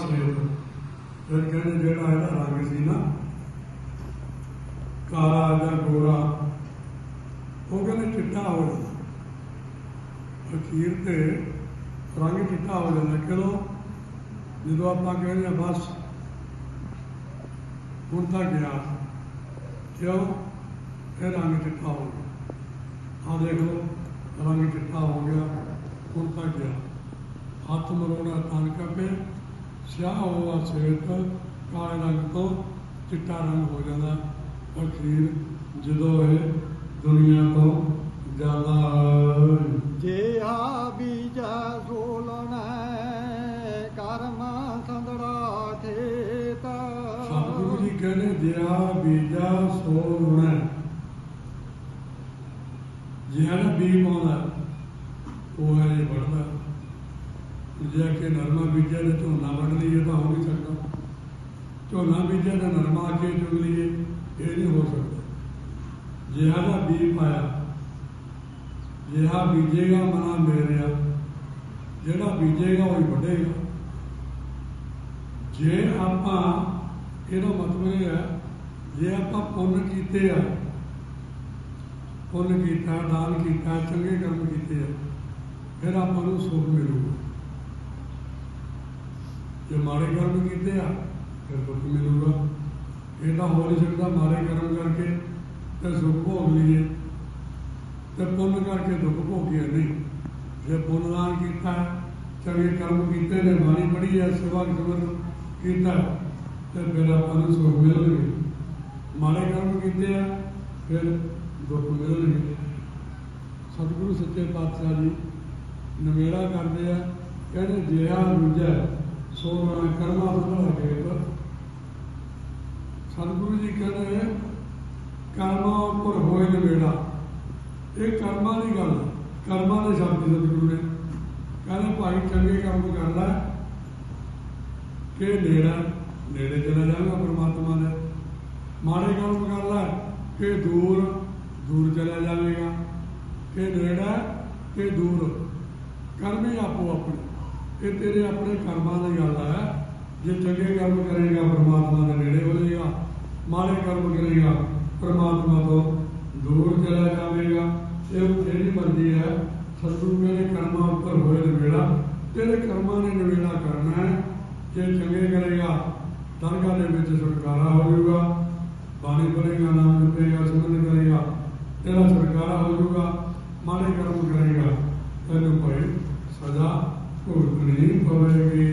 ਸੇਤ ਫਿਰ ਕਹਿੰਦੇ ਜਿਹੜਾ ਇਹਦਾ ਰੰਗ ਸੀ ਨਾ, ਕਾਲਾ ਜਾਂ ਗੋਰਾ, ਉਹ ਕਹਿੰਦੇ ਚਿੱਟਾ ਹੋ ਜਾਂਦਾ। ਅਖੀਰ ਤੇ ਰੰਗ ਚਿੱਟਾ ਹੋ ਜਾਂਦਾ। ਕਿਉਂ ਜਦੋਂ ਆਪਾਂ ਕਹਿੰਦੇ ਆ ਬਸ, ਹੁਣ ਤਾਂ ਗਿਆ। ਕਿਉਂ? ਇਹ ਰੰਗ ਚਿੱਟਾ ਹੋ ਗਿਆ। ਆ ਦੇਖ ਲਓ, ਰੰਗ ਚਿੱਟਾ ਹੋ ਗਿਆ, ਹੁਣ ਤਾਂ ਗਿਆ। ਹੱਥ ਮਰੋੜਾ ਤਨ ਕੱਪੇ ਸਿਆਹ ਹੋਆ ਸੇਤ ਕਾਲੇ ਰੰਗ ਤੋਂ ਚਿੱਟਾ ਰੰਗ ਹੋ ਜਾਂਦਾ। ਅਖੀਰ ਜਦੋਂ ਇਹ ਦੁਨੀਆ ਤੋਂ ਜਾਂਦਾ ਜੇ ਆ ਬੀਜਾ ਸੋਲਣਾ ਕਰਮਾ ਸੰਦੜਾ ਖੇਤ। ਸਤਿਗੁਰੂ ਜੀ ਕਹਿੰਦੇ ਜਿਆ ਬੀਜਾ ਸੋ ਰੁਣਾ ਜਿਹਾ ਨਾ ਬੀਜ ਪਾਉਂਦਾ ਉਹ ਹੈ ਵੱਢਦਾ। ਜੇ ਕਿ ਨਰਮਾ ਬੀਜਿਆ ਤੇ ਝੋਨਾ ਵੱਢ ਲਈਏ ਤਾਂ ਹੋ ਨਹੀਂ ਸਕਦਾ। ਝੋਨਾ ਬੀਜਿਆ ਤੇ ਨਰਮਾ ਆ ਕੇ ਚੁਣ ਲਈਏ, ਇਹ ਨਹੀਂ ਹੋ ਸਕਦਾ। ਜਿਹਾ ਦਾ ਬੀਜ ਪਾਇਆ, ਜਿਹਾ ਬੀਜੇਗਾ, ਮਨਾ ਮੇਰਿਆ। ਜਿਹੜਾ ਬੀਜੇਗਾ, ਉਹ ਹੀ ਵੱਢੇਗਾ। ਜੇ ਆਪਾਂ, ਇਹਦਾ ਮਤਲਬ ਇਹ ਹੈ, ਜੇ ਆਪਾਂ ਪੁੰਨ ਕੀਤੇ ਆ, ਪੁੰਨ ਕੀਤਾ, ਦਾਨ ਕੀਤਾ, ਚੰਗੇ ਕਰਮ ਕੀਤੇ ਆ, ਫਿਰ ਆਪਾਂ ਨੂੰ ਸੁਖ ਮਿਲੂਗਾ। ਜੇ ਮਾੜੇ ਕਰਮ ਕੀਤੇ ਆ, ਫਿਰ ਦੁੱਖ ਮਿਲੂਗਾ। ਇਹ ਤਾਂ ਹੋ ਨਹੀਂ ਸਕਦਾ ਮਾੜੇ ਕਰਮ ਕਰਕੇ ਤੇ ਸੁੱਖ ਭੋਗ ਲਈਏ। ਤੇ ਪੁੰਨ ਕਰਕੇ ਦੁੱਖ ਭੋਗਿਆ ਨਹੀਂ। ਜੇ ਪੁੰਨ ਦਾਨ ਕੀਤਾ, ਚੰਗੇ ਕਰਮ ਕੀਤੇ ਨੇ, ਬਾਣੀ ਪੜ੍ਹੀ ਹੈ, ਸੇਵਾ ਸਿਮਰਨ ਕੀਤਾ, ਤੇ ਫਿਰ ਆਪਾਂ ਨੂੰ ਸੁਖ ਮਿਲਣਗੇ। ਮਾੜੇ ਕਰਮ ਕੀਤੇ ਆ, ਫਿਰ ਦੁੱਖ ਮਿਲਣਗੇ। ਸਤਿਗੁਰੂ ਸੱਚੇ ਪਾਤਸ਼ਾਹ ਜੀ, ਨਵੇੜਾ ਕਰਦੇ ਆ ਕਹਿੰਦੇ ਜਿਹਾ ਰੁਜੈ ਸੋ ਨਾ ਕਰਮਾ ਬਦਲ ਕੇ ਸਤਿਗੁਰੂ ਜੀ ਕਹਿੰਦੇ ਕਰਮਾਂ ਉੱਪਰ ਹੋਏ ਨਵੇੜਾ ਇਹ ਕਰਮਾਂ ਦੀ ਗੱਲ ਕਰਮਾਂ ਦੇ ਸ਼ਬਦ ਸਤਿਗੁਰੂ ਨੇ ਕਹਿੰਦੇ, ਭਾਈ ਚੰਗੇ ਕੰਮ ਕਰ ਲੈ ਕਿ ਨੇੜਾ, ਨੇੜੇ ਚਲਾ ਜਾਏਗਾ ਪ੍ਰਮਾਤਮਾ ਦੇ। ਮਾੜੇ ਕੰਮ ਕਰ ਲੈ ਕਿ ਦੂਰ ਦੂਰ ਚਲਾ ਜਾਵੇਗਾ। ਕਿ ਨੇੜਾ, ਕਿ ਦੂਰ। ਕਰਮ ਆਪੋ ਆਪਣੇ ਇਹ ਤੇਰੇ ਆਪਣੇ ਕਰਮਾਂ ਦੀ ਗੱਲ ਹੈ। ਜੇ ਚੰਗੇ ਕਰਮ ਕਰੇਗਾ, ਪਰਮਾਤਮਾ ਦੇ ਨੇੜੇ ਹੋ ਜਾਏਗਾ। ਮਾੜੇ ਕਰਮ ਕਰੇਗਾ, ਪਰਮਾਤਮਾ ਤੋਂ ਦੂਰ ਚਲਾ ਜਾਵੇਗਾ। ਇਹ ਤੇਰੀ ਮਰਜ਼ੀ ਹੈ। ਸਤਿਗੁਰੂ ਮੇਰੇ ਕਰਮਾਂ ਉੱਪਰ ਹੋਏ ਨਵੇੜਾ। ਤੇਰੇ ਕਰਮਾਂ ਨੇ ਨਵੇੜਾ ਕਰਨਾ ਹੈ। ਜੇ ਚੰਗੇ ਕਰੇਗਾ, ਦਰਗਾਹ ਦੇ ਵਿੱਚ ਛੁਟਕਾਰਾ ਹੋ ਜਾਊਗਾ। ਬਾਣੀ ਪੜੇਗਾ ਨਾਮ ਜਪੇਗਾ ਸਿਮਰਨ ਕਰੇਗਾ, ਤੇਰਾ ਛੁਟਕਾਰਾ ਹੋ ਜਾਊਗਾ। ਮਾੜੇ ਕਰਮ ਕਰੇਗਾ, ਤੈਨੂੰ ਭਾਈ ਸਜ਼ਾ ਭੁਖ ਨਹੀਂ ਪਾਏਗੀ